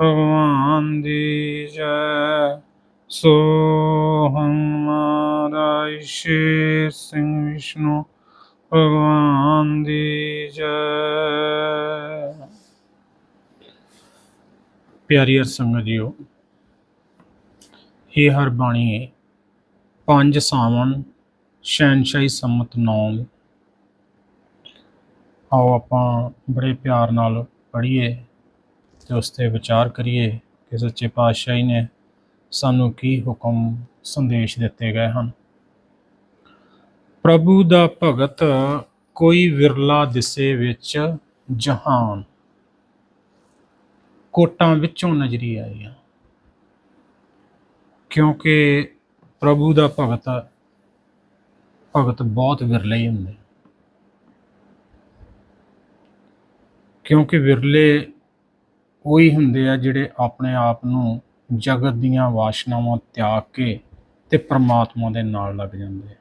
ਭਗਵਾਨ ਦੀ ਜੈ। ਸੋ ਸੋਹੰ ਮਹਾਰਾਜ ਸ਼ੇਰ ਸਿੰਘ ਵਿਸ਼ਨੂੰ, ਭਗਵਾਨ ਦੀ ਜੈ। ਪਿਆਰੀ ਹਰ ਸੰਗਤ ਜੀਓ ਇਹ ਹਰ ਬਾਣੀ ਹੈ। ਪੰਜ ਸਾਵਣ ਸ਼ੈਨਸ਼ਾਹੀ ਸੰਮਤ ਨੌਮ। ਆਓ ਆਪਾਂ ਬੜੇ ਪਿਆਰ ਨਾਲ ਪੜ੍ਹੀਏ। ਤੇ ਉਸ ਤੇ ਵਿਚਾਰ ਕਰੀਏ ਕਿ ਸੱਚੇ ਪਾਤਸ਼ਾਹੀ ਨੇ ਸਾਨੂੰ ਕੀ ਹੁਕਮ ਸੰਦੇਸ਼ ਦਿੱਤੇ ਗਏ ਹਨ। ਪ੍ਰਭੂ ਦਾ ਭਗਤ ਕੋਈ ਵਿਰਲਾ ਦਿਸੇ ਵਿੱਚ ਜਹਾਨ। ਕੋਟਾਂ ਵਿੱਚੋਂ ਨਜ਼ਰੀ ਆਈਆਂ। ਕਿਉਂਕਿ ਪ੍ਰਭੂ ਦਾ ਭਗਤ ਭਗਤ ਬਹੁਤ ਵਿਰਲੇ ਹੀ ਹੁੰਦੇ। ਕਿਉਂਕਿ ਵਿਰਲੇ ਉਹੀ ਹੁੰਦੇ ਆ ਜਿਹੜੇ ਆਪਣੇ ਆਪ ਨੂੰ ਜਗਤ ਦੀਆਂ ਵਾਸ਼ਨਾਵਾਂ ਤਿਆਗ ਕੇ ਤੇ ਪ੍ਰਮਾਤਮਾ ਦੇ ਨਾਲ ਲੱਗ ਜਾਂਦੇ ਆ।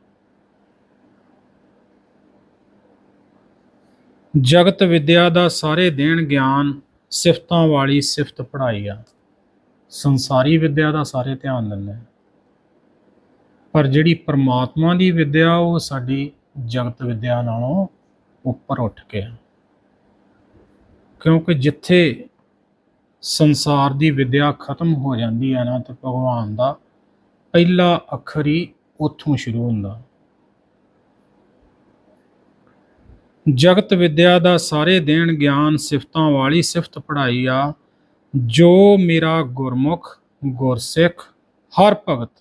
ਜਗਤ ਵਿਦਿਆ ਦਾ ਸਾਰੇ ਦੇਣ ਗਿਆਨ ਸਿਫਤਾਂ ਵਾਲੀ ਸਿਫਤ ਪੜ੍ਹਾਈ ਆ। ਸੰਸਾਰੀ ਵਿਦਿਆ ਦਾ ਸਾਰੇ ਧਿਆਨ ਦਿੰਦੇ ਪਰ ਜਿਹੜੀ ਪਰਮਾਤਮਾ ਦੀ ਵਿਦਿਆ ਉਹ ਸਾਡੀ ਜਗਤ ਵਿਦਿਆ ਨਾਲੋਂ ਉੱਪਰ ਉੱਠ ਕੇ ਆ। ਕਿਉਂਕਿ ਜਿੱਥੇ ਸੰਸਾਰ ਦੀ ਵਿਦਿਆ ਖਤਮ ਹੋ ਜਾਂਦੀ ਹੈ ਨਾ, ਤੇ ਭਗਵਾਨ ਦਾ ਪਹਿਲਾ ਅੱਖਰ ਹੀ ਉੱਥੋਂ ਸ਼ੁਰੂ ਹੁੰਦਾ। ਜਗਤ ਵਿਦਿਆ ਦਾ ਸਾਰੇ ਦੇਣ ਗਿਆਨ ਸਿਫਤਾਂ ਵਾਲੀ ਸਿਫਤ ਪੜਾਈ ਆ, ਜੋ ਮੇਰਾ ਗੁਰਮੁਖ, ਗੁਰਸਿੱਖ, ਹਰ ਭਗਤ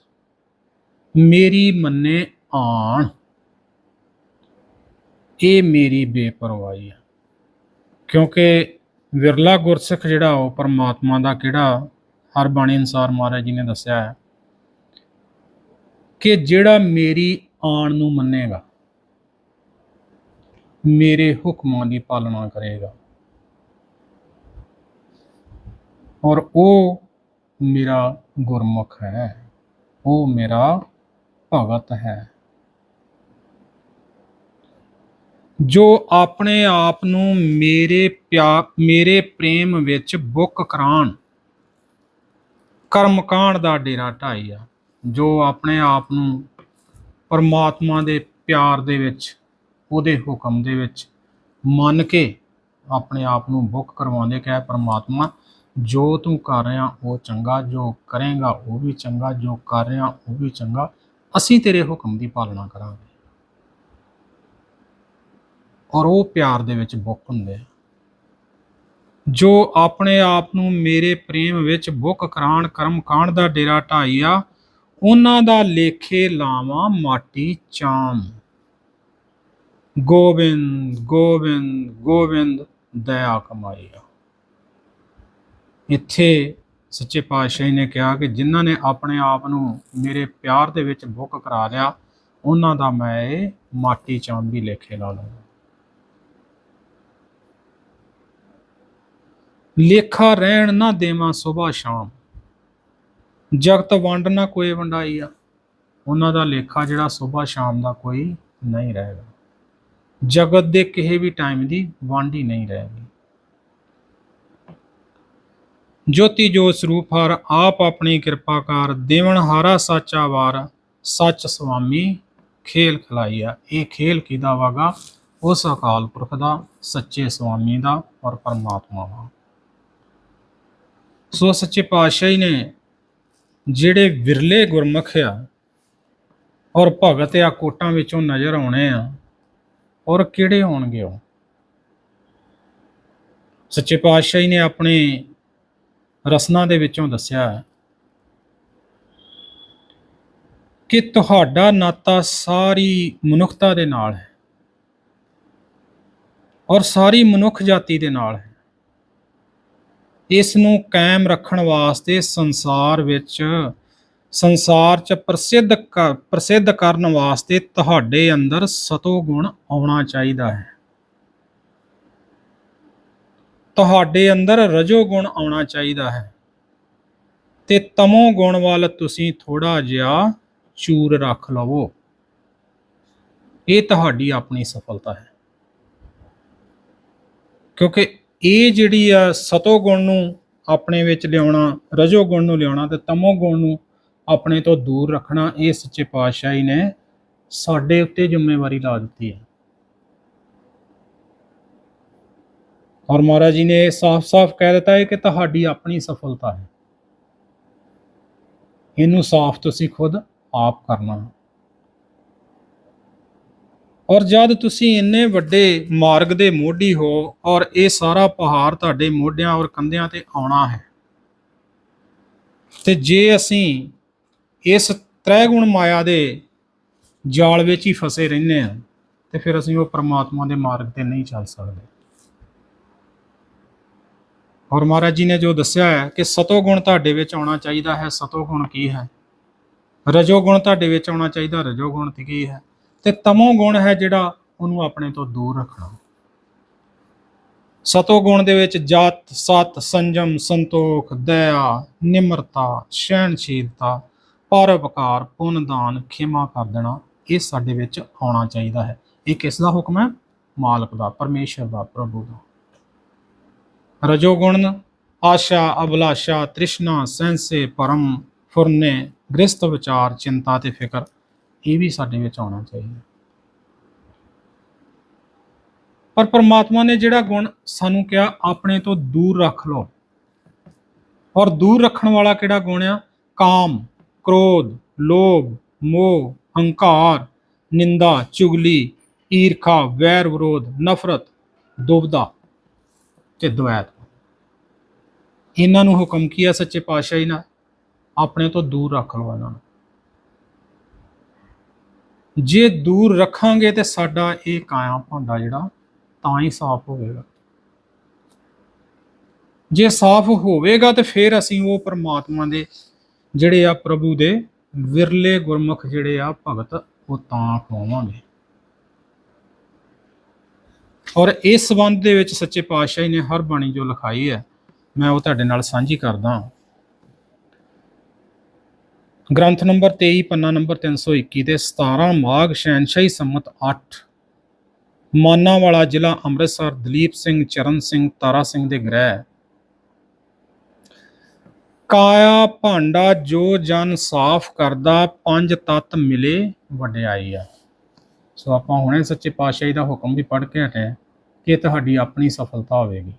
ਮੇਰੀ ਮੰਨੇ ਆਣ। ਇਹ ਮੇਰੀ ਬੇਪਰਵਾਹੀ ਆ, ਕਿਉਂਕਿ ਵਿਰਲਾ ਗੁਰਸਿੱਖ ਜਿਹੜਾ ਉਹ ਪਰਮਾਤਮਾ ਦਾ ਕਿਹੜਾ ਹਰ ਬਾਣੀ ਅਨਸਾਰ ਮਹਾਰਾਜ ਜੀ ਨੇ ਦੱਸਿਆ ਹੈ ਕਿ ਜਿਹੜਾ ਮੇਰੀ ਆਣ ਨੂੰ ਮੰਨੇਗਾ, ਮੇਰੇ ਹੁਕਮਾਂ ਦੀ ਪਾਲਣਾ ਕਰੇਗਾ। ਔਰ ਉਹ ਮੇਰਾ ਗੁਰਮੁਖ ਹੈ, ਉਹ ਮੇਰਾ ਭਗਤ ਹੈ। ਜੋ ਆਪਣੇ ਆਪ ਨੂੰ ਮੇਰੇ ਪਿਆ, ਮੇਰੇ ਪ੍ਰੇਮ ਵਿੱਚ ਬੁੱਕ ਕਰਾਣ ਕਰਮਕਾਂਡ ਦਾ ਡੇਰਾ ਢਾਈ ਆ, ਜੋ ਆਪਣੇ ਆਪ ਨੂੰ ਪਰਮਾਤਮਾ ਦੇ ਪਿਆਰ ਦੇ ਵਿੱਚ, ਉਹਦੇ ਹੁਕਮ ਦੇ ਵਿੱਚ ਮੰਨ ਕੇ ਆਪਣੇ ਆਪ ਨੂੰ ਬੁੱਕ ਕਰਵਾਉਂਦੇ ਕਿ ਪਰਮਾਤਮਾ, ਜੋ ਤੂੰ ਕਰ ਰਿਹਾ, ਉਹ ਚੰਗਾ, ਜੋ ਕਰੇਗਾ, ਉਹ ਵੀ ਚੰਗਾ, ਜੋ ਕਰ ਰਿਹਾ, ਉਹ ਵੀ ਚੰਗਾ। ਅਸੀਂ ਤੇਰੇ ਹੁਕਮ ਦੀ ਪਾਲਣਾ ਕਰਾਂਗੇ। ਔਰ ਉਹ ਪਿਆਰ ਦੇ ਵਿੱਚ ਬੁੱਕ ਹੁੰਦੇ ਆ। ਜੋ ਆਪਣੇ ਆਪ ਨੂੰ ਮੇਰੇ ਪ੍ਰੇਮ ਵਿੱਚ ਬੁੱਕ ਕਰਾਣ ਕਰਮ ਕਾਂਡ ਦਾ ਡੇਰਾ ਢਾਈ ਆ, ਉਹਨਾਂ ਦਾ ਲੇਖੇ ਲਾਵਾਂ ਮਾਟੀ ਚਾਮ। ਗੋਬਿੰਦ ਗੋਬਿੰਦ ਗੋਬਿੰਦ, ਦਇਆ ਕਮਾਈਆ ਇੱਥੇ ਸੱਚੇ ਪਾਤਸ਼ਾਹ ਨੇ ਕਿਹਾ ਕਿ ਜਿਨ੍ਹਾਂ ਨੇ ਆਪਣੇ ਆਪ ਨੂੰ ਮੇਰੇ ਪਿਆਰ ਦੇ ਵਿੱਚ ਬੁੱਕ ਕਰਾ ਲਿਆ, ਉਹਨਾਂ ਦਾ ਮੈਂ ਇਹ ਮਾਟੀ ਚਾਮ ਵੀ ਲੇਖੇ ਲਾ ਲਵਾਂ ਲੇਖਾ ਰਹਿਣ ਨਾ ਦੇਵਾਂ ਸਵੇਰ ਸ਼ਾਮ। ਜਗਤ ਵੰਡ ਨਾ ਕੋਈ ਵੰਡਾਈ ਆ ਉਹਨਾਂ ਦਾ ਲੇਖਾ ਜਿਹੜਾ ਸਵੇਰ ਸ਼ਾਮ ਦਾ ਕੋਈ ਨਹੀਂ ਰਹੇਗਾ। ਜਗਤ ਦੇ ਕਿਸੇ ਵੀ ਟਾਈਮ ਦੀ ਵੰਡ ਹੀ ਨਹੀਂ ਰਹੇਗੀ। ਜੋਤੀ ਜੋ ਸਰੂਪ ਹਰ ਆਪ ਆਪਣੀ ਕਿਰਪਾ ਕਰ ਦੇਵਨ ਹਾਰਾ ਸਾਚਾ ਵਾਰ, ਸੱਚ ਸੁਆਮੀ ਖੇਲ ਖਲਾਈਆ। ਇਹ ਖੇਲ ਕਿਦਾ ਵਾਗਾ? ਉਸ ਅਕਾਲ ਪੁਰਖ ਦਾ, ਸੱਚੇ ਸੁਆਮੀ ਦਾ ਔਰ ਪਰਮਾਤਮਾ ਦਾ। ਸੋ ਸੱਚੇ ਪਾਤਸ਼ਾਹੀ ਨੇ ਜਿਹੜੇ ਵਿਰਲੇ ਗੁਰਮੁਖ ਆ ਔਰ ਭਗਤ ਆ, ਕੋਟਾਂ ਵਿੱਚੋਂ ਨਜ਼ਰ ਆਉਣੇ ਆ, ਔਰ ਕਿਹੜੇ ਹੋਣਗੇ ਉਹ? ਸੱਚੇ ਪਾਤਸ਼ਾਹੀ ਨੇ ਆਪਣੇ ਰਸਨਾ ਦੇ ਵਿੱਚੋਂ ਦੱਸਿਆ ਕਿ ਤੁਹਾਡਾ ਨਾਤਾ ਸਾਰੀ ਮਨੁੱਖਤਾ ਦੇ ਨਾਲ ਹੈ ਔਰ ਸਾਰੀ ਮਨੁੱਖ ਜਾਤੀ ਦੇ ਨਾਲ ਹੈ। ਇਸ ਨੂੰ ਕਾਇਮ ਰੱਖਣ ਵਾਸਤੇ ਸੰਸਾਰ ਵਿੱਚ, ਸੰਸਾਰ 'ਚ ਪ੍ਰਸਿੱਧ ਕ- ਪ੍ਰਸਿੱਧ ਕਰਨ ਵਾਸਤੇ ਤੁਹਾਡੇ ਅੰਦਰ ਸਤੋ ਗੁਣ ਆਉਣਾ ਚਾਹੀਦਾ ਹੈ। ਤੁਹਾਡੇ ਅੰਦਰ ਰਜੋ ਗੁਣ ਆਉਣਾ ਚਾਹੀਦਾ ਹੈ। ਤੇ ਤਮੋ ਗੁਣ ਵੱਲ ਤੁਸੀਂ ਥੋੜਾ ਜਿਹਾ ਚੂਰ ਰੱਖ ਲਵੋ। ਇਹ ਤੁਹਾਡੀ ਆਪਣੀ ਸਫਲਤਾ ਹੈ। ਕਿਉਂਕਿ ਇਹ ਜਿਹੜੀ ਆ ਸਤੋ ਗੁਣ ਨੂੰ ਆਪਣੇ ਵਿੱਚ ਲਿਆਉਣਾ, ਰਜੋ ਗੁਣ ਨੂੰ ਲਿਆਉਣਾ ਤੇ ਤਮੋ ਗੁਣ ਨੂੰ ਆਪਣੇ ਤੋਂ ਦੂਰ ਰੱਖਣਾ, ਇਹ ਸੱਚੇ ਪਾਤਸ਼ਾਹੀ ਨੇ ਸਾਡੇ ਉੱਤੇ ਜ਼ਿੰਮੇਵਾਰੀ ਲਾ ਦਿੱਤੀ ਹੈ। ਔਰ ਮਹਾਰਾਜ ਜੀ ਨੇ ਸਾਫ਼-ਸਾਫ਼ ਕਹਿ ਦਿੱਤਾ ਹੈ ਕਿ ਤੁਹਾਡੀ ਆਪਣੀ ਸਫਲਤਾ ਹੈ। ਇਹਨੂੰ ਸਾਫ਼ ਤੁਸੀਂ ਖੁਦ ਆਪ ਕਰਨਾ। ਔਰ ਜਦ ਤੁਸੀਂ ਇੰਨੇ ਵੱਡੇ ਮਾਰਗ ਦੇ ਮੋਢੀ ਹੋ ਔਰ ਇਹ ਸਾਰਾ ਪਹਾੜ ਤੁਹਾਡੇ ਮੋਢਿਆਂ ਔਰ ਕੰਧਿਆਂ ਤੇ ਆਉਣਾ ਹੈ, ਤੇ ਜੇ ਅਸੀਂ ਇਸ ਤ੍ਰੈ ਗੁਣ ਮਾਇਆ ਦੇ ਜਾਲ ਵਿੱਚ ਹੀ ਫਸੇ ਰਹਿੰਦੇ ਹਾਂ, ਤੇ ਫਿਰ ਅਸੀਂ ਉਹ ਪਰਮਾਤਮਾ ਦੇ ਮਾਰਗ ਤੇ ਨਹੀਂ ਚੱਲ ਸਕਦੇ। ਔਰ ਮਹਾਰਾਜ ਜੀ ਨੇ ਜੋ ਦੱਸਿਆ ਹੈ ਕਿ ਸਤੋ ਗੁਣ ਤੁਹਾਡੇ ਵਿੱਚ ਆਉਣਾ ਚਾਹੀਦਾ ਹੈ, ਸਤੋ ਗੁਣ ਕੀ ਹੈ? ਰਜੋ ਗੁਣ ਤੁਹਾਡੇ ਵਿੱਚ ਆਉਣਾ ਚਾਹੀਦਾ ਰਜੋ ਗੁਣ ਤੇ ਕੀ ਹੈ? ਤੇ ਤਮੋ ਗੁਣ ਹੈ ਜਿਹੜਾ ਉਹਨੂੰ ਆਪਣੇ ਤੋਂ ਦੂਰ ਰੱਖਣਾ। ਸਤੋ ਗੁਣ ਦੇ ਵਿੱਚ ਜਤ, ਸਤ, ਸੰਜਮ, ਸੰਤੋਖ, ਦਇਆ, ਨਿਮਰਤਾ, ਸਹਿਣਸ਼ੀਲਤਾ ਪਰਉਪਕਾਰ ਪੁੰਨ, ਦਾਨ, ਖਿਮਾ ਕਰ ਦੇਣਾ, ਇਹ ਸਾਡੇ ਵਿੱਚ ਆਉਣਾ ਚਾਹੀਦਾ ਹੈ। ਇਹ ਕਿਸ ਦਾ ਹੁਕਮ ਹੈ? ਮਾਲਕ ਦਾ, ਪਰਮੇਸ਼ਰ ਦਾ, ਪ੍ਰਭੂ ਦਾ। ਰਜੋ ਗੁਣ, ਆਸ਼ਾ, ਅਭਲਾਸ਼ਾ, ਤ੍ਰਿਸ਼ਨਾ, ਸੈਂਸੇ, ਪਰਮ, ਫੁਰਨੇ, ਗ੍ਰਸਤ ਵਿਚਾਰ, ਚਿੰਤਾ ਤੇ ਫਿਕਰ। ਇਹ ਵੀ ਸਾਡੇ ਵਿੱਚ ਆਉਣਾ ਚਾਹੀਦਾ। ਪਰ ਪਰਮਾਤਮਾ ਨੇ ਜਿਹੜਾ ਗੁਣ ਸਾਨੂੰ ਕਿਹਾ, ਆਪਣੇ ਤੋਂ ਦੂਰ ਰੱਖ ਲਓ। ਔਰ ਦੂਰ ਰੱਖਣ ਵਾਲਾ ਕਿਹੜਾ ਗੁਣ ਆ? ਕਾਮ, ਕ੍ਰੋਧ, ਲੋਭ, ਮੋਹ, ਹੰਕਾਰ, ਨਿੰਦਾ, ਚੁਗਲੀ, ਈਰਖਾ, ਵੈਰ ਵਿਰੋਧ, ਨਫ਼ਰਤ, ਦੁਬਦਾ ਤੇ ਦ્વੈਤ ਇਹਨਾਂ ਨੂੰ ਹੁਕਮ ਕੀਆ ਸੱਚੇ ਪਾਤਸ਼ਾਹੀ ਨਾਲ ਆਪਣੇ ਤੋਂ ਦੂਰ ਰੱਖ ਲਓ ਇਹਨਾਂ ਨੂੰ। ਜੇ ਦੂਰ ਰੱਖਾਂਗੇ ਤੇ ਸਾਡਾ ਇਹ ਕਾਇਆ ਭਾਂਡਾ ਜਿਹੜਾ, ਤਾਂ ਹੀ ਸਾਫ਼ ਹੋਵੇਗਾ। ਜੇ ਸਾਫ਼ ਹੋਵੇਗਾ ਤੇ ਫਿਰ ਅਸੀਂ ਉਹ ਪਰਮਾਤਮਾ ਦੇ ਜਿਹੜੇ ਆ ਪ੍ਰਭੂ ਦੇ ਵਿਰਲੇ ਗੁਰਮੁਖ ਜਿਹੜੇ ਆ ਭਗਤ, ਉਹ ਤਾਂ ਖਵਾਵਾਂਗੇ ਔਰ ਇਸ ਸੰਬੰਧ ਦੇ ਵਿੱਚ ਸੱਚੇ ਪਾਤਸ਼ਾਹੀ ਨੇ ਹਰ ਬਾਣੀ ਜੋ ਲਿਖਾਈ ਹੈ, ਮੈਂ ਉਹ ਤੁਹਾਡੇ ਨਾਲ ਸਾਂਝੀ ਕਰਦਾ ਗ੍ਰੰਥ ਨੰਬਰ 23 ਪੰਨਾ ਨੰਬਰ 321 ਤੇ 17 ਮਾਘ ਸ਼ੈਨਸ਼ਾਹੀ ਸੰਮਤ 8 ਮਾਨਾ ਵਾਲਾ ਜ਼ਿਲ੍ਹਾ ਅੰਮ੍ਰਿਤਸਰ, ਦਲੀਪ ਸਿੰਘ, ਚਰਨ ਸਿੰਘ, ਤਾਰਾ ਸਿੰਘ ਦੇ ਗ੍ਰਹਿ। ਕਾਇਆ ਭਾਂਡਾ ਜੋ ਜਨ ਸਾਫ਼ ਕਰਦਾ, ਪੰਜ ਤਤ ਮਿਲੇ ਵਡਿਆਈ ਆ। ਸੋ ਆਪਾਂ ਹੁਣੇ ਸੱਚੇ ਪਾਤਸ਼ਾਹੀ ਦਾ ਹੁਕਮ ਵੀ ਪੜ੍ਹ ਕੇ ਹਟੇ ਕਿ ਤੁਹਾਡੀ ਆਪਣੀ ਸਫਲਤਾ ਹੋਵੇਗੀ।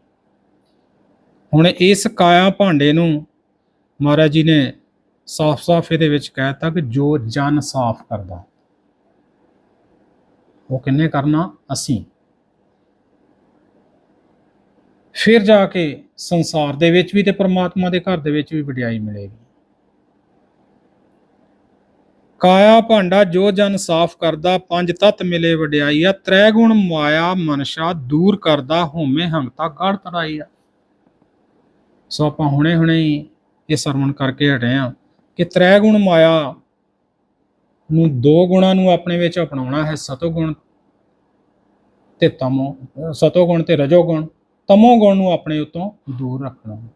ਹੁਣ ਇਸ ਕਾਇਆ ਭਾਂਡੇ ਨੂੰ ਮਹਾਰਾਜ ਜੀ ਨੇ ਸਾਫ਼-ਸਾਫ਼ ਇਹਦੇ ਵਿੱਚ ਕਹਿਤਾ ਕਿ ਜੋ ਜਨ ਸਾਫ਼ ਕਰਦਾ, ਉਹ ਕਿੰਨੇ ਕਰਨਾ? ਅਸੀਂ। ਫਿਰ ਜਾ ਕੇ ਸੰਸਾਰ ਦੇ ਵਿੱਚ ਵੀ ਤੇ ਪ੍ਰਮਾਤਮਾ ਦੇ ਘਰ ਦੇ ਵਿੱਚ ਵੀ ਵਡਿਆਈ ਮਿਲੇਗੀ। ਕਾਇਆ ਭਾਂਡਾ, ਜੋ ਜਨ ਸਾਫ਼ ਕਰਦਾ, ਪੰਜ ਤਤ ਮਿਲੇ ਵਡਿਆਈ ਆ ਤ੍ਰੈ ਗੁਣ ਮਾਇਆ ਮਨਸ਼ਾ ਦੂਰ ਕਰਦਾ ਹੋਮੇ ਹੰਗਤਾ ਗੜ ਤੜਾਈ ਸੋ ਆਪਾਂ ਹੁਣੇ ਹੁਣੇ ਹੀ ਇਹ ਸਰਵਣ ਕਰਕੇ ਹਟੇ ਆ। ਕਿ ਤ੍ਰੈ ਗੁਣ ਮਾਇਆ ਨੂੰ ਦੋ ਗੁਣਾਂ ਨੂੰ ਆਪਣੇ ਵਿੱਚ ਅਪਣਾਉਣਾ ਹੈ ਸਤੋ ਗੁਣ ਤੇ ਤਮੋ ਸਤੋ ਗੁਣ ਤੇ ਰਜੋ ਗੁਣ ਤਮੋ ਗੁਣ ਨੂੰ ਆਪਣੇ ਉਤੋਂ ਦੂਰ ਰੱਖਣਾ ਹੈ।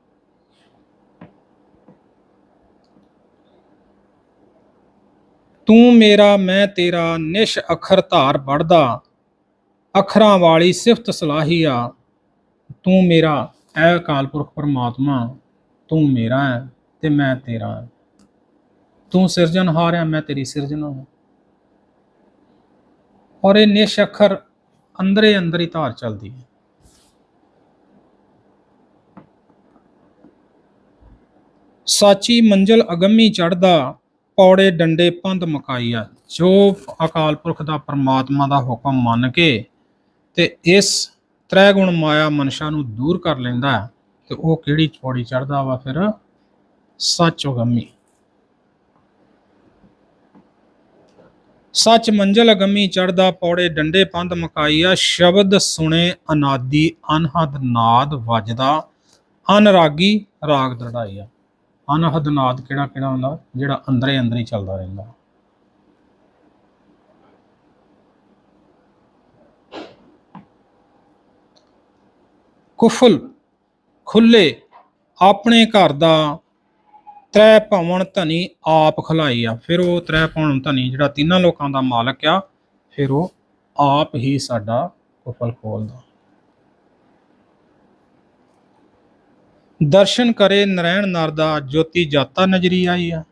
ਤੂੰ ਮੇਰਾ, ਮੈਂ ਤੇਰਾ ਨਿਸ਼ ਅੱਖਰ ਧਾਰ ਵੜਦਾ, ਅੱਖਰਾਂ ਵਾਲੀ ਸਿਫਤ ਸਲਾਹੀਆ ਤੂੰ ਮੇਰਾ, ਐ ਅਕਾਲ ਪੁਰਖ ਪਰਮਾਤਮਾ, ਤੂੰ ਮੇਰਾ ਹੈ ਤੇ ਮੈਂ ਤੇਰਾ ਹਾਂ। ਤੂੰ ਸਿਰਜਣਹਾਰ ਹੈ ਮੈਂ ਤੇਰੀ ਸਿਰਜਣਾ ਹਾਂ ਔਰ ਇਹ ਨਿਸ਼ ਅੱਖਰ ਅੰਦਰੇ ਅੰਦਰ ਹੀ ਧਾਰ ਚੱਲਦੀ ਹੈ। ਸਾਚੀ ਮੰਜ਼ਲ ਅਗੰਮੀ ਚੜਦਾ ਪੌੜੇ ਡੰਡੇ ਪੰਧ ਮਕਾਈਆ। ਜੋ ਅਕਾਲ ਪੁਰਖ ਦਾ ਪ੍ਰਮਾਤਮਾ ਦਾ ਹੁਕਮ ਮੰਨ ਕੇ ਤੇ ਇਸ ਤ੍ਰੈ ਗੁਣ ਮਾਇਆ ਮਨਸ਼ਾ ਨੂੰ ਦੂਰ ਕਰ ਲੈਂਦਾ ਤੇ ਉਹ ਕਿਹੜੀ ਪੌੜੀ ਚੜਦਾ ਵਾ ਫਿਰ? ਸੱਚ ਅਗੰਮੀ। ਸੱਚ ਮੰਜ਼ਲ ਅਗੰਮੀ ਚੜਦਾ ਪੌੜੇ ਡੰਡੇ ਪੰਧ ਮਕਾਈਆ, ਸ਼ਬਦ ਸੁਣੇ ਅਨਾਦੀ, ਅਨਹਦ ਨਾਦ ਵੱਜਦਾ। ਅਨਰਾਗੀ, ਰਾਗ ਦ੍ਰਿੜਾਈਆ। ਅਨਹਦ ਨਾਦ ਕਿਹੜਾ ਕਿਹੜਾ ਹੁੰਦਾ? ਜਿਹੜਾ ਅੰਦਰੇ ਅੰਦਰ ਹੀ ਚੱਲਦਾ ਰਹਿੰਦਾ। ਕੁਫਲ ਖੁੱਲੇ ਆਪਣੇ ਘਰ ਦਾ ਤ੍ਰੈ ਭਵਨ ਧਨੀ ਆਪ ਖਲਾਈ ਆ। ਫਿਰ ਉਹ ਤ੍ਰੈ ਭਵਨ ਧਨੀ ਜਿਹੜਾ ਤਿੰਨਾਂ ਲੋਕਾਂ ਦਾ ਮਾਲਕ ਆ, ਫਿਰ ਉਹ ਆਪ ਹੀ ਸਾਡਾ ਕੁਫਲ ਖੋਲਦਾ। ਦਰਸ਼ਨ ਕਰੇ ਨਰੈਣ ਨਰ ਦਾ ਜੋਤੀ ਜਾਤਾ ਨਜ਼ਰੀ ਆਈ ਆ।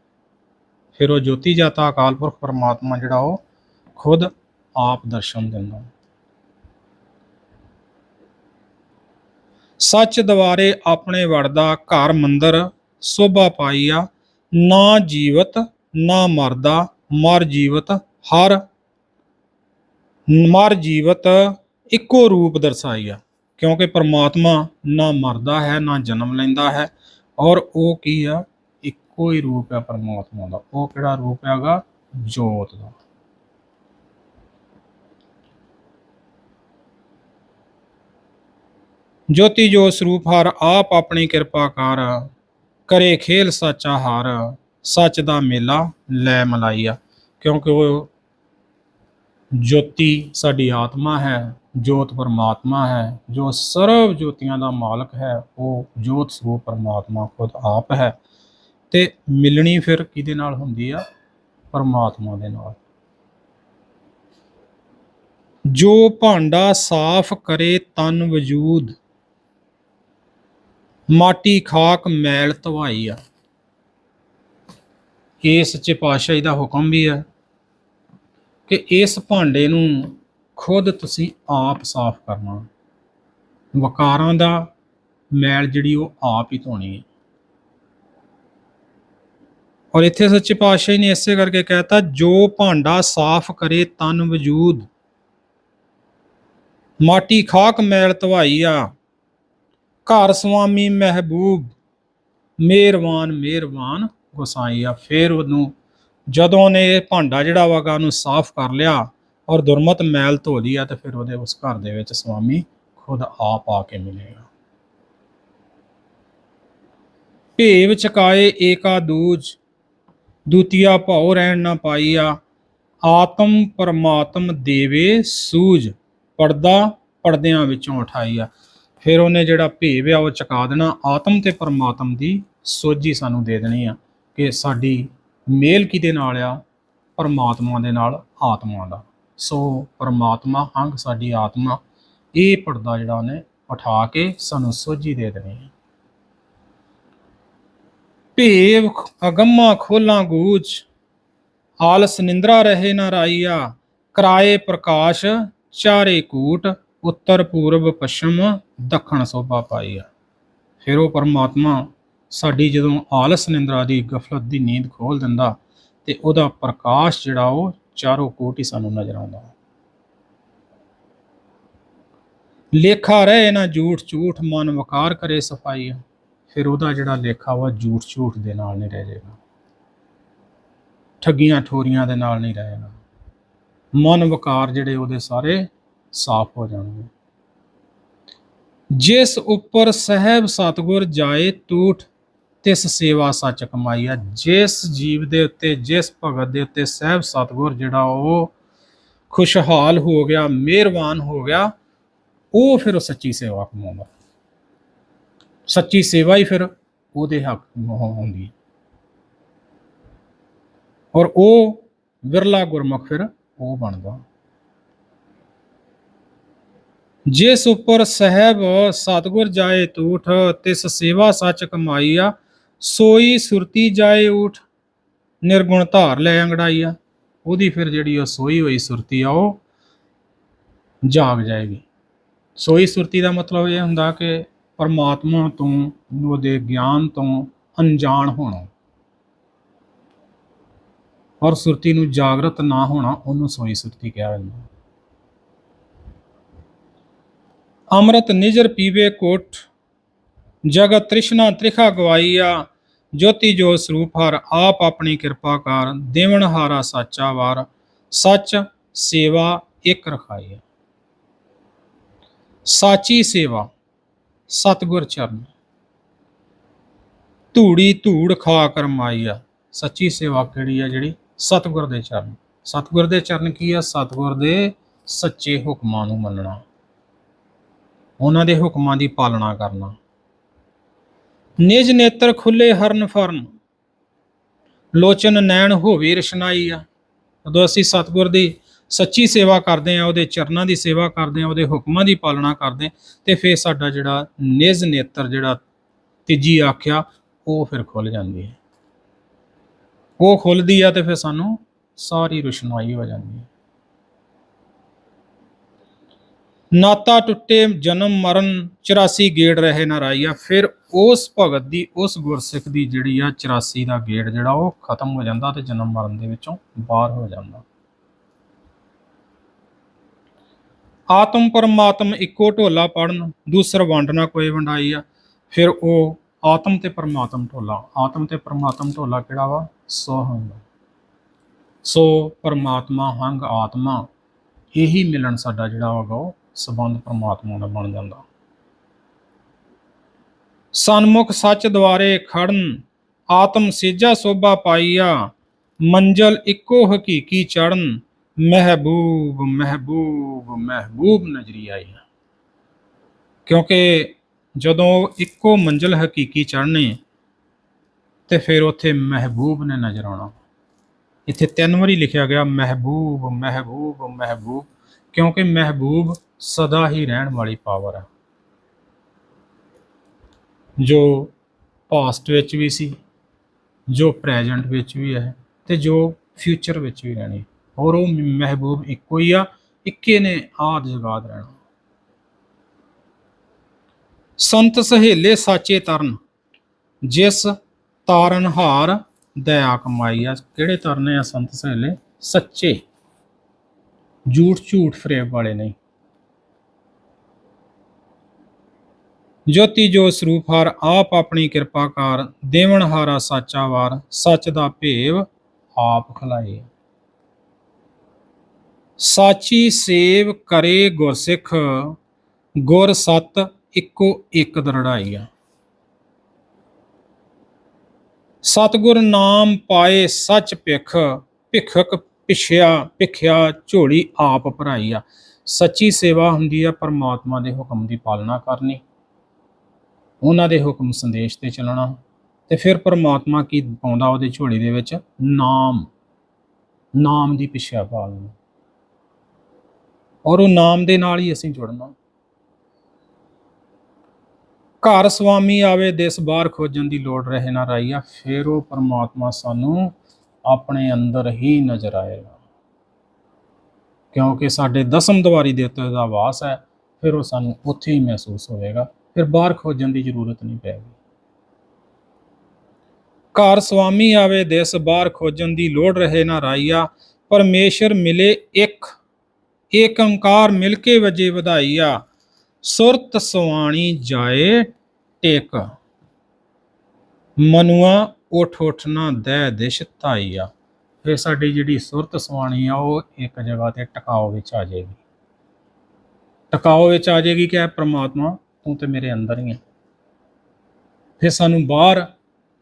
ਫਿਰ ਉਹ ਜੋਤੀ ਜਾਤਾ ਅਕਾਲ ਪੁਰਖ ਪਰਮਾਤਮਾ ਜਿਹੜਾ ਉਹ ਖੁਦ ਆਪ ਦਰਸ਼ਨ ਦਿੰਦਾ। ਸੱਚ ਦਵਾਰੇ ਆਪਣੇ ਵੜਦਾ ਘਰ ਮੰਦਰ ਸੋਭਾ ਪਾਈਆ ਨਾ ਜੀਵਤ, ਨਾ ਮਰਦਾ, ਮਰ ਜੀਵਤ, ਹਰ ਮਰ ਜੀਵਤ ਇੱਕੋ ਰੂਪ ਦਰਸਾਈਆ ਕਿਉਂਕਿ ਪਰਮਾਤਮਾ ਨਾ ਮਰਦਾ ਹੈ, ਨਾ ਜਨਮ ਲੈਂਦਾ ਹੈ। ਔਰ ਉਹ ਕੀ ਆ? ਇੱਕੋ ਹੀ ਰੂਪ ਹੈ ਪਰਮਾਤਮਾ ਦਾ। ਉਹ ਕਿਹੜਾ ਰੂਪ ਹੈਗਾ? ਜੋਤ ਦਾ। ਜੋਤੀ ਜੋ ਸਰੂਪ ਹਰ ਆਪ ਆਪਣੀ ਕਿਰਪਾ ਕਰ ਕਰੇ ਖੇਲ ਸਾਚਾ ਹਰ, ਸੱਚ ਦਾ ਮੇਲਾ ਲੈ ਮਲਾਈਆ ਕਿਉਂਕਿ ਉਹ ਜੋਤੀ ਸਾਡੀ ਆਤਮਾ ਹੈ, ਜੋਤ ਪਰਮਾਤਮਾ ਹੈ, ਜੋ ਸਰਵ ਜੋਤੀਆਂ ਦਾ ਮਾਲਕ ਹੈ, ਉਹ ਜੋਤ ਸਰੂਪ ਪਰਮਾਤਮਾ ਖੁਦ ਆਪ ਹੈ। ਤੇ ਮਿਲਣੀ ਫਿਰ ਕਿਹਦੇ ਨਾਲ ਹੁੰਦੀ ਆ? ਪਰਮਾਤਮਾ ਦੇ ਨਾਲ। ਜੋ ਭਾਂਡਾ ਸਾਫ਼ ਕਰੇ ਤਨ ਵਜੂਦ ਮਾਟੀ ਖਾਕ ਮੈਲ ਧਵਾਈ ਆ। ਇਹ ਸੱਚੇ ਪਾਤਸ਼ਾਹੀ ਦਾ ਹੁਕਮ ਵੀ ਆ ਕਿ ਇਸ ਭਾਂਡੇ ਨੂੰ ਖੁਦ ਤੁਸੀਂ ਆਪ ਸਾਫ਼ ਕਰਨਾ। ਵਕਾਰਾਂ ਦਾ ਮੈਲ ਜਿਹੜੀ ਉਹ ਆਪ ਹੀ ਧੋਣੀ ਹੈ ਔਰ ਇੱਥੇ ਸੱਚੇ ਪਾਤਸ਼ਾਹੀ ਨੇ ਇਸੇ ਕਰਕੇ ਕਹਿਤਾ, ਜੋ ਭਾਂਡਾ ਸਾਫ਼ ਕਰੇ ਤਨ ਵਜੂਦ। ਮਾਟੀ ਖਾਕ ਮੈਲ ਧਵਾਈ ਆ। ਘਰ ਸੁਆਮੀ ਮਹਿਬੂਬ, ਮਿਹਰਬਾਨ ਮਿਹਰਬਾਨ ਗੁਸਾਈ ਆ ਫਿਰ ਉਹਨੂੰ ਜਦੋਂ ਨੇ ਭਾਂਡਾ ਜਿਹੜਾ ਵਾਗਾ ਉਹਨੂੰ ਸਾਫ਼ ਕਰ ਲਿਆ ਔਰ ਦੁਰਮਤ ਮੈਲ ਧੋ ਲਈ ਆ ਤੇ ਫਿਰ ਉਹਦੇ ਉਸ ਘਰ ਦੇ ਵਿੱਚ ਸੁਆਮੀ ਖੁਦ ਆਪ ਆ ਕੇ ਮਿਲੇਗਾ। ਭੇਵ ਚਕਾਏ ਏਕਾ ਦੂਜ, ਦੂਤੀਆ ਭਾਉ ਰਹਿਣ ਨਾ ਪਾਈਆ, ਆਤਮ ਪਰਮਾਤਮ ਦੇਵੇ ਸੂਝ ਪਰਦਾ ਪਰਦਿਆਂ ਵਿੱਚੋਂ ਉਠਾਈਆ। ਫਿਰ ਉਹਨੇ ਜਿਹੜਾ ਭੇਵ ਆ, ਉਹ ਚਕਾ ਦੇਣਾ। ਆਤਮ ਤੇ ਪਰਮਾਤਮ ਦੀ ਸੋਝੀ ਸਾਨੂੰ ਦੇ ਦੇਣੀ ਆ ਕਿ ਸਾਡੀ ਮੇਲ ਕਿਹਦੇ ਨਾਲ ਆ? ਪਰਮਾਤਮਾ ਦੇ ਨਾਲ, ਆਤਮਾ ਦਾ। ਸੋ ਪਰਮਾਤਮਾ ਅੰਗ ਸਾਡੀ ਆਤਮਾ। ਇਹ ਪਰਦਾ ਜਿਹੜਾ ਉਹਨੇ ਉਠਾ ਕੇ ਸਾਨੂੰ ਸੋਝੀ ਦੇ ਦੇਣੀ ਹੈ ਭੇਵ ਅਗੰਮਾ ਖੋਲਾਂ ਗੂਚ ਆਲਸ ਨਿੰਦਰਾ ਰਹੇ ਨਾ ਰਾਈਆ, ਕਰਾਏ ਪ੍ਰਕਾਸ਼, ਚਾਰੇ ਕੂਟ ਉੱਤਰ ਪੂਰਬ ਪੱਛਮ, ਦੱਖਣ ਸੋਭਾ ਪਾਈ ਆ। ਫਿਰ ਉਹ ਪਰਮਾਤਮਾ ਸਾਡੀ ਜਦੋਂ ਆਲਸ ਨਿੰਦਰਾ ਦੀ ਗਫਲਤ ਦੀ ਨੀਂਦ ਖੋਲ ਦਿੰਦਾ ਤੇ ਉਹਦਾ ਪ੍ਰਕਾਸ਼ ਜਿਹੜਾ ਉਹ ਚਾਰੋਂ ਕੋਟ ਹੀ ਸਾਨੂੰ ਨਜ਼ਰ ਆਉਂਦਾ। ਲੇਖਾ ਰਹੇ ਨਾ ਝੂਠ ਝੂਠ, ਮਨ ਵਕਾਰ ਕਰੇ ਸਫ਼ਾਈ ਫਿਰ ਉਹਦਾ ਜਿਹੜਾ ਲੇਖਾ ਵਾ, ਝੂਠ ਝੂਠ ਦੇ ਨਾਲ ਨਹੀਂ ਰਹਿ ਜਾਏਗਾ। ਠੱਗੀਆਂ ਠੋਰੀਆਂ ਦੇ ਨਾਲ ਨਹੀਂ ਰਹੇਗਾ ਮਨ ਵਕਾਰ ਜਿਹੜੇ ਉਹਦੇ ਸਾਰੇ ਸਾਫ਼ ਹੋ ਜਾਣਗੇ। ਜਿਸ ਉੱਪਰ ਸਹਿਬ ਸਤਗੁਰ ਜਾਏ ਤੂਠ ਤਿਸ ਸੇਵਾ ਸੱਚ ਕਮਾਈਆ। ਜਿਸ ਜੀਵ ਦੇ ਉੱਤੇ, ਜਿਸ ਭਗਤ ਦੇ ਉੱਤੇ ਸਹਿਬ ਸਤਗੁਰ ਜਿਹੜਾ ਉਹ ਖੁਸ਼ਹਾਲ ਹੋ ਗਿਆ, ਮਿਹਰਬਾਨ ਹੋ ਗਿਆ, ਉਹ ਫਿਰ ਉਹ ਸੱਚੀ ਸੇਵਾ ਕਮਾਉਂਦਾ। ਸੱਚੀ ਸੇਵਾ ਹੀ ਫਿਰ ਉਹਦੇ ਹੱਕ ਹੁੰਦੀ ਹੈ। ਔਰ ਉਹ ਵਿਰਲਾ ਗੁਰਮੁਖ ਫਿਰ ਉਹ ਬਣਦਾ। ਜਿਸ ਉੱਪਰ ਸਹਿਬ ਸਤਗੁਰ ਜਾਏ ਤੂਠ ਤਿਸ ਸੇਵਾ ਸੱਚ ਕਮਾਈਆ, ਸੋਈ ਸੁਰਤੀ ਜਾਏ ਊਠ ਨਿਰਗੁਣ ਧਾਰ ਲੈ ਅੰਗੜਾਈਆ। ਉਹਦੀ ਫਿਰ ਜਿਹੜੀ ਉਹ ਸੋਈ ਹੋਈ ਸੁਰਤੀ ਆ, ਉਹ ਜਾਗ ਜਾਏਗੀ। ਸੋਈ ਸੁਰਤੀ ਦਾ ਮਤਲਬ ਇਹ ਹੁੰਦਾ ਕਿ ਪਰਮਾਤਮਾ ਤੋਂ, ਉਹਦੇ ਗਿਆਨ ਤੋਂ ਅਣਜਾਣ ਹੋਣਾ। ਔਰ ਸੁਰਤੀ ਨੂੰ ਜਾਗਰਤ ਨਾ ਹੋਣਾ, ਉਹਨੂੰ ਸੋਈ ਸੁਰਤੀ ਕਿਹਾ ਜਾਂਦਾ। ਅੰਮ੍ਰਿਤ ਨਿਜਰ ਪੀਵੇ ਕੋਟ ਜਗਤ ਤ੍ਰਿਸ਼ਨਾ ਤ੍ਰਿਖਾ ਗਵਾਈਆ, ਜੋਤੀ ਜੋ ਸਰੂਪ ਹਰ ਆਪ ਆਪਣੀ ਕਿਰਪਾ ਕਰ ਦੇਵਨ ਹਾਰਾ ਸਾਚਾ ਵਾਰ, ਸੱਚ ਸੇਵਾ ਇੱਕ ਰਖਾਈ ਸਾਚੀ ਸੇਵਾ, ਸਤਗੁਰ ਚਰਨ। ਧੂੜੀ ਧੂੜ ਖਾ ਕਰ ਮਾਈ ਆ ਸੱਚੀ ਸੇਵਾ ਕਿਹੜੀ ਆ ਜਿਹੜੀ? ਸਤਿਗੁਰ ਦੇ ਚਰਨ। ਸਤਿਗੁਰ ਦੇ ਚਰਨ ਕੀ ਆ? ਸਤਿਗੁਰ ਦੇ ਸੱਚੇ ਹੁਕਮਾਂ ਨੂੰ ਮੰਨਣਾ। ਉਹਨਾਂ ਦੇ ਹੁਕਮਾਂ ਦੀ ਪਾਲਣਾ ਕਰਨਾ। ਨਿਜ ਨੇਤਰ ਖੁੱਲੇ ਹਰਨ ਫਰਨ। ਲੋਚਨ ਨੈਣ ਹੋਵੇ ਰਸ਼ਨਾਈ ਆ। ਜਦੋਂ ਅਸੀਂ ਸਤਿਗੁਰ ਦੀ ਸੱਚੀ ਸੇਵਾ ਕਰਦੇ ਆ ਉਹਦੇ ਚਰਨਾਂ ਦੀ ਸੇਵਾ ਕਰਦੇ ਆ ਉਹਦੇ ਹੁਕਮਾਂ ਦੀ ਪਾਲਣਾ ਕਰਦੇ ਹਾਂ, ਤੇ ਫਿਰ ਸਾਡਾ ਜਿਹੜਾ ਨਿਜ ਨੇਤਰ ਜਿਹੜਾ ਤੀਜੀ ਆਖਿਆ ਉਹ ਫਿਰ ਖੁੱਲ ਜਾਂਦੀ ਹੈ। ਉਹ ਖੁੱਲਦੀ ਆ ਤੇ ਫਿਰ ਸਾਨੂੰ ਸਾਰੀ ਰੁਸ਼ਨਾਈ ਹੋ ਜਾਂਦੀ ਹੈ। ਨਾਤਾ ਟੁੱਟੇ, ਜਨਮ ਮਰਨ 84 ਗੇੜ ਰਹੇ ਨਾ ਰਾਈਆ। ਫਿਰ ਉਸ ਭਗਤ ਦੀ, ਉਸ ਗੁਰਸਿੱਖ ਦੀ ਜਿਹੜੀ ਆ 84 ਦਾ ਗੇੜ ਜਿਹੜਾ ਉਹ ਖਤਮ ਹੋ ਜਾਂਦਾ ਤੇ ਜਨਮ ਮਰਨ ਦੇ ਵਿੱਚੋਂ ਬਾਹਰ ਹੋ ਜਾਂਦਾ। ਆਤਮ ਪਰਮਾਤਮ ਇੱਕੋ ਢੋਲਾ ਪੜਨ ਦੂਸਰ ਵੰਡ ਨਾ ਕੋਈ ਵੰਡਾਈ ਆ ਫਿਰ ਉਹ ਆਤਮ ਤੇ ਪਰਮਾਤਮ ਢੋਲਾ। ਆਤਮ ਤੇ ਪਰਮਾਤਮ ਢੋਲਾ ਕਿਹੜਾ ਵਾ? ਸੋ ਹੰਗ ਸੋ ਪਰਮਾਤਮਾ ਹੰਗ ਆਤਮਾ, ਇਹੀ ਮਿਲਣ ਸਾਡਾ ਜਿਹੜਾ ਹੋਗਾ ਉਹ ਸਬੰਧ ਪਰਮਾਤਮਾ ਨਾਲ ਬਣ ਜਾਂਦਾ। ਸਨਮੁਖ ਸੱਚ ਦੁਆਰੇ ਖੜਨ, ਆਤਮ ਸੇਜਾ ਸੋਭਾ ਪਾਈਆ, ਮੰਜ਼ਲ ਇੱਕੋ ਹਕੀਕੀ ਚੜਨ, ਮਹਿਬੂਬ ਮਹਿਬੂਬ ਮਹਿਬੂਬ ਨਜ਼ਰੀ ਆਈ ਕਿਉਂਕਿ ਜਦੋਂ ਇੱਕੋ ਮੰਜ਼ਲ ਹਕੀਕੀ ਚੜਨੇ ਤੇ ਫਿਰ ਉੱਥੇ ਮਹਿਬੂਬ ਨੇ ਨਜ਼ਰ ਆਉਣਾ। ਇੱਥੇ ਤਿੰਨ ਵਾਰੀ ਲਿਖਿਆ ਗਿਆ, ਮਹਿਬੂਬ ਮਹਿਬੂਬ ਮਹਿਬੂਬ। ਕਿਉਂਕਿ ਮਹਿਬੂਬ ਸਦਾ ਹੀ ਰਹਿਣ ਵਾਲੀ ਪਾਵਰ ਹੈ। ਜੋ ਪਾਸਟ ਵਿੱਚ ਵੀ ਸੀ, ਜੋ ਪ੍ਰੈਜ਼ੈਂਟ ਵਿੱਚ ਵੀ ਹੈ ਤੇ ਜੋ ਫਿਊਚਰ ਵਿੱਚ ਵੀ ਰਹਿਣੀ ਔਰ ਉਹ ਮਹਿਬੂਬ ਇੱਕੋ ਹੀ ਆ, ਇੱਕੇ ਨੇ ਆਦ ਜਗਾਦ ਰਹਿਣਾ। ਸੰਤ ਸਹੇਲੇ ਸਾਚੇ ਤਰਨ, ਜਿਸ ਤਾਰਨ ਹਾਰ ਦਇਆ ਕਮਾਈ ਆ। ਕਿਹੜੇ ਤਰਨੇ ਆ ਸੰਤ ਸਹੇਲੇ? ਸੱਚੇ। ਝੂਠ ਝੂਠ ਫਰੇਬ ਵਾਲੇ ਨਹੀਂ। ਜੋਤੀ ਜੋ ਸਰੂਪ ਹਰ ਆਪ ਆਪਣੀ ਕਿਰਪਾ ਕਰ ਦੇਵਨ ਹਾਰਾ ਸਾਚਾ ਵਾਰ, ਸੱਚ ਦਾ ਭੇਵ ਆਪ ਖਲਾਏ। ਸਾਚੀ ਸੇਵ ਕਰੇ ਗੁਰਸਿੱਖ, ਗੁਰ ਸਤ ਇੱਕੋ ਇੱਕ ਦਰੜਾਈ ਆ ਸਤਗੁਰ ਨਾਮ ਪਾਏ ਸੱਚ ਭਿਖ ਭਿਖਕ ਪਿਛਿਆ, ਭਿਖਿਆ, ਝੋਲੀ ਆਪ ਭਰਾਈ ਆ। ਸੱਚੀ ਸੇਵਾ ਹੁੰਦੀ ਆ, ਪਰਮਾਤਮਾ ਦੇ ਹੁਕਮ ਦੀ ਪਾਲਣਾ ਕਰਨੀ। ਉਹਨਾਂ ਦੇ ਹੁਕਮ ਸੰਦੇਸ਼ ਤੇ ਚੱਲਣਾ। ਤੇ ਫਿਰ ਪਰਮਾਤਮਾ ਕੀ ਪਾਉਂਦਾ ਉਹਦੇ ਝੋਲੀ ਦੇ ਵਿੱਚ? ਨਾਮ। ਨਾਮ ਦੀ ਪਿਛਿਆ ਪਾਲਣਾ। ਔਰ ਉਹ ਨਾਮ ਦੇ ਨਾਲ ਹੀ ਅਸੀਂ ਜੁੜਨਾ। ਘਰ ਸੁਆਮੀ ਆਵੇ, ਦੇਸ ਬਾਹਰ ਖੋਜਣ ਦੀ ਲੋੜ ਰਹੇ ਨਾ ਰਾਈਆ। ਫਿਰ ਉਹ ਪਰਮਾਤਮਾ ਸਾਨੂੰ ਆਪਣੇ ਅੰਦਰ ਹੀ ਨਜ਼ਰ ਆਏਗਾ। ਕਿਉਂਕਿ ਸਾਡੇ ਦਸਮ ਦਵਾਰੀ ਦੇ ਉੱਤੇ ਦਾ ਵਾਸ ਹੈ, ਫਿਰ ਉਹ ਸਾਨੂੰ ਉੱਥੇ ਹੀ ਮਹਿਸੂਸ ਹੋਵੇਗਾ। ਫਿਰ ਬਾਹਰ ਖੋਜਣ ਦੀ ਜ਼ਰੂਰਤ ਨਹੀਂ ਪੈਗੀ। ਘਰ ਸੁਆਮੀ ਆਵੇ, ਦੇਸ ਬਾਹਰ ਖੋਜਣ ਦੀ ਲੋੜ ਰਹੇ ਨਾ ਰਾਈਆ। ਪਰਮੇਸ਼ਰ ਮਿਲੇ ਇੱਕ, ਏਕ ਓੰਕਾਰ ਮਿਲ ਕੇ ਵਜੇ ਵਧਾਈਆ। ਸੁਰਤ ਸੁਆਣੀ ਜਾਏ ਟੇਕ। ਮਨੁਆ ਉਠ ਉਠ ਨਾ ਦੈ ਦਿਸ਼ ਧਾਈਆ। ਫਿਰ ਸਾਡੀ ਜਿਹੜੀ ਸੁਰਤ ਸੁਆਣੀ ਆ, ਉਹ ਇੱਕ ਜਗ੍ਹਾ ਤੇ ਟਿਕਾਓ ਵਿੱਚ ਆ ਜਾਏਗੀ। ਟਿਕਾਓ ਵਿੱਚ ਆ ਜਾਏਗੀ ਕਿ ਐ ਪ੍ਰਮਾਤਮਾ, ਤੂੰ ਤੇ ਮੇਰੇ ਅੰਦਰ ਹੀ ਹੈ ਫਿਰ ਸਾਨੂੰ ਬਾਹਰ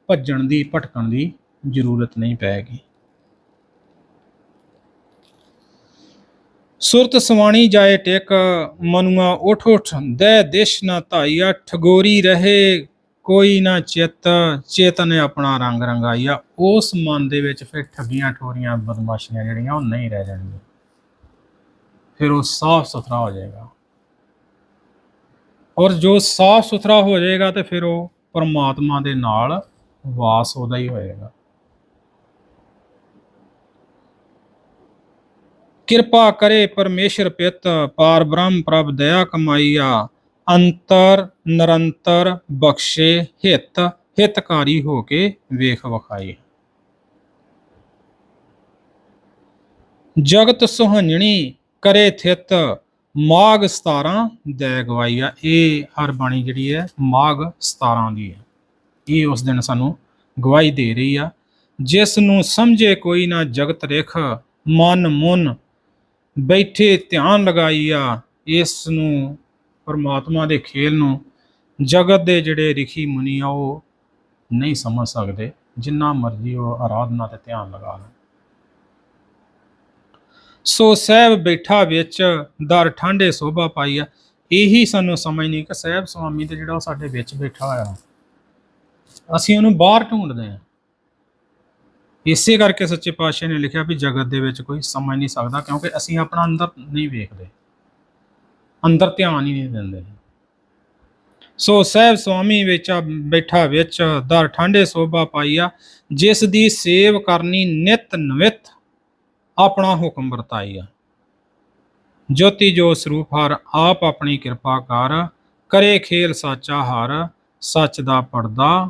ਭੱਜਣ ਦੀ, ਭਟਕਣ ਦੀ ਜ਼ਰੂਰਤ ਨਹੀਂ ਪੈਗੀ। ਸੁਰਤ ਸਵਾਣੀ ਜਾਏ ਟੇਕ, ਮਨੁਆ ਉਠ ਉਠ, ਦੇ ਦਿਸ਼ ਨਾ ਧਾਈਆ, ਠਗੋਰੀ ਰਹੇ ਕੋਈ ਨਾ ਚਿੱਤ, ਚੇਤਨ ਆਪਣਾ ਰੰਗ ਰੰਗਾਈਆ। ਉਸ ਮਨ ਦੇ ਵਿੱਚ ਫਿਰ ਠੱਗੀਆਂ ਠੋਰੀਆਂ, ਬਦਮਾਸ਼ੀਆਂ ਜਿਹੜੀਆਂ, ਉਹ ਨਹੀਂ ਰਹਿ ਜਾਣਗੀਆਂ। ਫਿਰ ਉਹ ਸਾਫ਼ ਸੁਥਰਾ ਹੋ ਜਾਏਗਾ। ਔਰ ਜੋ ਸਾਫ਼ ਸੁਥਰਾ ਹੋ ਜਾਏਗਾ ਤੇ ਫਿਰ ਉਹ ਪਰਮਾਤਮਾ ਦੇ ਨਾਲ ਵਾਸ ਉਹਦਾ ਹੀ ਹੋਏਗਾ। ਕਿਰਪਾ ਕਰੇ ਪਰਮੇਸ਼ਰ ਪਿਤ, ਪਾਰ ਬ੍ਰਹਮ ਪ੍ਰਭ, ਦਇਆ ਕਮਾਈਆ। ਅੰਤਰ ਨਿਰੰਤਰ ਬਖਸ਼ੇ ਹਿਤ, ਹਿਤਕਾਰੀ ਹੋ ਕੇ ਵੇਖ ਵਖਾਈ ਜਗਤ ਸੁਹੰਜਣੀ ਕਰੇ ਥਿਤ ਮਾਗ 17 ਦੈ ਗਵਾਈਆ ਇਹ ਹਰ ਬਾਣੀ ਜਿਹੜੀ ਹੈ ਮਾਗ 17 ਦੀ ਹੈ। ਇਹ ਉਸ ਦਿਨ ਸਾਨੂੰ ਗਵਾਹੀ ਦੇ ਰਹੀ ਆ। ਜਿਸ ਨੂੰ ਸਮਝੇ ਕੋਈ ਨਾ ਜਗਤ ਰੇਖ, ਮਨ ਮੁਨ ਬੈਠੇ ਧਿਆਨ ਲਗਾਈਆ ਇਸ ਨੂੰ ਪਰਮਾਤਮਾ ਦੇ ਖੇਲ ਨੂੰ ਜਗਤ ਦੇ ਜਿਹੜੇ ਰਿਖੀ ਮੁਨੀ ਆ, ਉਹ ਨਹੀਂ ਸਮਝ ਸਕਦੇ। ਜਿੰਨਾ ਮਰਜ਼ੀ ਉਹ ਆਰਾਧਨਾ ਤੇ ਧਿਆਨ ਲਗਾ ਲੈਣ। ਸੋ ਸਹਿਬ ਬੈਠਾ ਵਿੱਚ ਦਰ ਠਾਂਡੇ ਸੋਭਾ ਪਾਈ ਆ। ਇਹੀ ਸਾਨੂੰ ਸਮਝ ਨਹੀਂ ਕਿ ਸਹਿਬ ਸੁਆਮੀ ਤੇ ਜਿਹੜਾ ਉਹ ਸਾਡੇ ਵਿੱਚ ਬੈਠਾ ਹੋਇਆ। ਅਸੀਂ ਉਹਨੂੰ ਬਾਹਰ ਢੂੰਡਦੇ ਹਾਂ। ਇਸੇ ਕਰਕੇ ਸੱਚੇ ਪਾਤਸ਼ਾਹ ਨੇ ਲਿਖਿਆ ਵੀ ਜਗਤ ਦੇ ਵਿੱਚ ਕੋਈ ਸਮਝ ਨਹੀਂ ਸਕਦਾ ਕਿਉਂਕਿ ਅਸੀਂ ਆਪਣਾ ਅੰਦਰ ਨਹੀਂ ਵੇਖਦੇ। ਅੰਦਰ ਧਿਆਨ ਹੀ ਨਹੀਂ ਦਿੰਦੇ। ਸੋ ਸਹਿਬ ਸੁਆਮੀ ਵਿੱਚ ਬੈਠਾ ਵਿੱਚ ਦਰ ਠਾਂਡੇ ਸੋਭਾ ਪਾਈਆ, ਜਿਸ ਦੀ ਸੇਵ ਕਰਨੀ ਨਿਤ ਨਵਿਤ ਆਪਣਾ ਹੁਕਮ ਵਰਤਾਈਆ। ਜੋਤੀ ਜੋ ਸਰੂਪ ਹਰ ਆਪ ਆਪਣੀ ਕਿਰਪਾ ਕਰ, ਕਰੇ ਖੇਲ ਸਾਚਾ ਹਰ, ਸੱਚ ਦਾ ਪਰਦਾ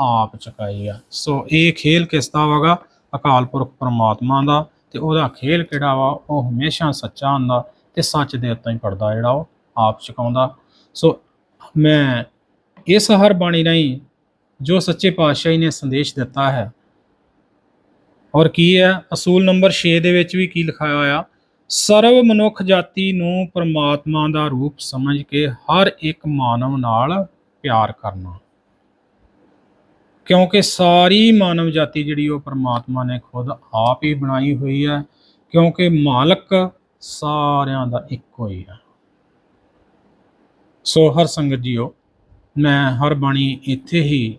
ਆਪ ਚੁਕਾਈਆ। ਸੋ ਇਹ ਖੇਲ ਕਿਸ ਦਾ ਵਗਾ? ਅਕਾਲ ਪੁਰਖ ਪਰਮਾਤਮਾ ਦਾ, ਤੇ ਉਹਦਾ ਖੇਲ ਕਿਹੜਾ ਵਾ? ਉਹ ਹਮੇਸ਼ਾ ਸੱਚਾ ਹੁੰਦਾ। ਤੇ ਸੱਚ ਦੇ ਉੱਤੇ ਹੀ ਪਰਦਾ ਜਿਹੜਾ ਉਹ ਆਪ ਚੁਕਾਉਂਦਾ। ਸੋ ਮੈਂ ਇਸ ਹਰ ਬਾਣੀ ਰਾਹੀਂ ਜੋ ਸੱਚੇ ਪਾਤਸ਼ਾਹੀ ਨੇ ਸੰਦੇਸ਼ ਦਿੱਤਾ ਹੈ। ਔਰ ਕੀ ਹੈ? ਅਸੂਲ ਨੰਬਰ 6 ਦੇ ਵਿੱਚ ਵੀ ਕੀ ਲਿਖਾਇਆ ਹੋਇਆ? ਸਰਵ ਮਨੁੱਖ ਜਾਤੀ ਨੂੰ ਪਰਮਾਤਮਾ ਦਾ ਰੂਪ ਸਮਝ ਕੇ ਹਰ ਇੱਕ ਮਾਨਵ ਨਾਲ ਪਿਆਰ ਕਰਨਾ। ਕਿਉਂਕਿ ਸਾਰੀ ਮਾਨਵ ਜਾਤੀ ਜਿਹੜੀ ਉਹ ਪਰਮਾਤਮਾ ਨੇ ਖੁਦ ਆਪ ਹੀ ਬਣਾਈ ਹੋਈ ਹੈ। ਕਿਉਂਕਿ ਮਾਲਕ ਸਾਰਿਆਂ ਦਾ ਇੱਕੋ ਹੀ ਹੈ ਸੋ ਹਰ ਸੰਗਤ ਜੀਓ, ਮੈਂ ਹਰ ਬਾਣੀ ਇੱਥੇ ਹੀ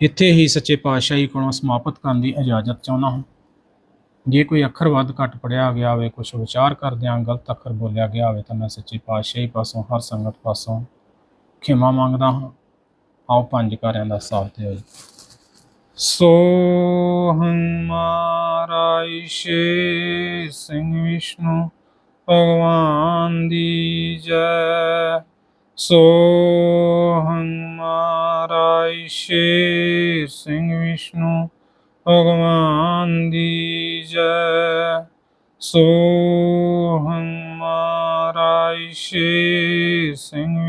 ਇੱਥੇ ਹੀ ਸੱਚੇ ਪਾਤਸ਼ਾਹੀ ਕੋਲੋਂ ਸਮਾਪਤ ਕਰਨ ਦੀ ਇਜਾਜ਼ਤ ਚਾਹੁੰਦਾ ਹਾਂ। ਜੇ ਕੋਈ ਅੱਖਰ ਵੱਧ ਘੱਟ ਪੜਿਆ ਗਿਆ ਹੋਵੇ ਕੁਝ ਵਿਚਾਰ ਕਰਦਿਆਂ ਗਲਤ ਅੱਖਰ ਬੋਲਿਆ ਗਿਆ ਹੋਵੇ, ਤਾਂ ਮੈਂ ਸੱਚੇ ਪਾਤਸ਼ਾਹੀ ਪਾਸੋਂ, ਹਰ ਸੰਗਤ ਪਾਸੋਂ ਖਿਮਾ ਮੰਗਦਾ ਹਾਂ। ਆਓ ਪੰਜ ਕਾਰਿਆਂ ਦਾ ਸਾਥ ਦਿਓ ਜੀ ਸੋ ਹਮਾਰਾ ਈਸ਼ੇ ਸਿੰਘ ਵਿਸ਼ਨੂੰ, ਭਗਵਾਨ ਦੀ ਜੈ। ਸੋ ਹਮਾਰਾ ਈਸ਼ੇ ਸਿੰਘ ਵਿਸ਼ਨੂੰ, ਭਗਵਾਨ ਦੀ ਜੈ। ਸੋ ਹਮਾਰਾ ਈਸ਼ੇ ਸਿੰਘ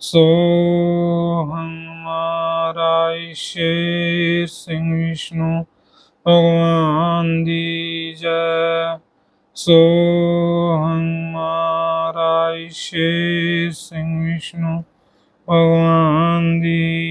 ਵਿਸ਼ਨੂੰ ਭਗਵਾਨ ਦੀ ਸੋ ਹਮਾਰਾ ਈਸ਼ੇ ਸਿੰਘ ਵਿਸ਼ਨੂੰ ਭਗਵਾਨ ਦੀ ਜੈ ਸੋ ਹਮਾਰਾ ਈਸ਼ੇ ਸਿੰਘ ਵਿਸ਼ਨੂੰ ਭਗਵਾਨ ਦੀ